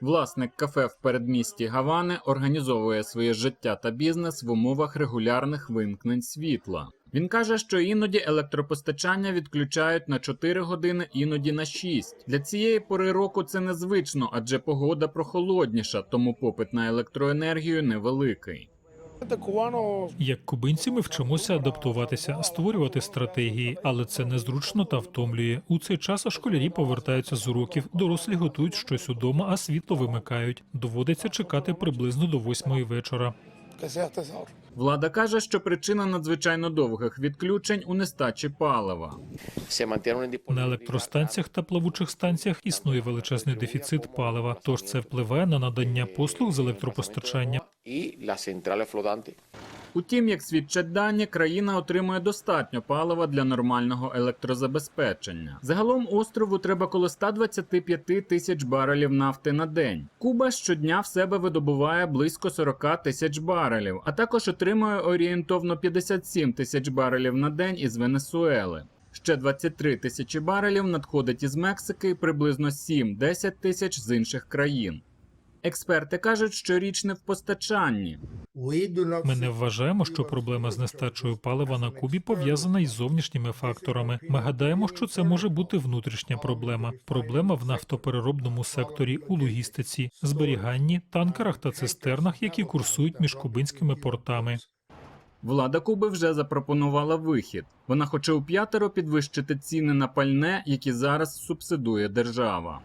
Власник кафе в передмісті Гавани організовує своє життя та бізнес в умовах регулярних вимкнень світла. Він каже, що іноді електропостачання відключають на 4 години, іноді на 6. Для цієї пори року це незвично, адже погода прохолодніша, тому попит на електроенергію невеликий. Як кубинці, ми вчимося адаптуватися, створювати стратегії, але це незручно та втомлює. У цей час школярі повертаються з уроків, дорослі готують щось удома, а світло вимикають. Доводиться чекати приблизно до восьмої вечора. Влада каже, що причина надзвичайно довгих відключень у нестачі палива. На електростанціях та плавучих станціях існує величезний дефіцит палива, тож це впливає на надання послуг з електропостачання. Y las centrales flotantes Утім, як свідчать дані, країна отримує достатньо палива для нормального електрозабезпечення. Загалом острову треба коло 125 тисяч барелів нафти на день. Куба щодня в себе видобуває близько 40 тисяч барелів, а також отримує орієнтовно 57 тисяч барелів на день із Венесуели. Ще 23 тисячі барелів надходить із Мексики, і приблизно 7-10 тисяч з інших країн. Експерти кажуть, що річ не в постачанні. Ми не вважаємо, що проблема з нестачею палива на Кубі пов'язана із зовнішніми факторами. Ми гадаємо, що це може бути внутрішня проблема. Проблема в нафтопереробному секторі, у логістиці, зберіганні, танкерах та цистернах, які курсують між кубинськими портами. Влада Куби вже запропонувала вихід. Вона хоче у п'ятеро підвищити ціни на пальне, які зараз субсидує держава.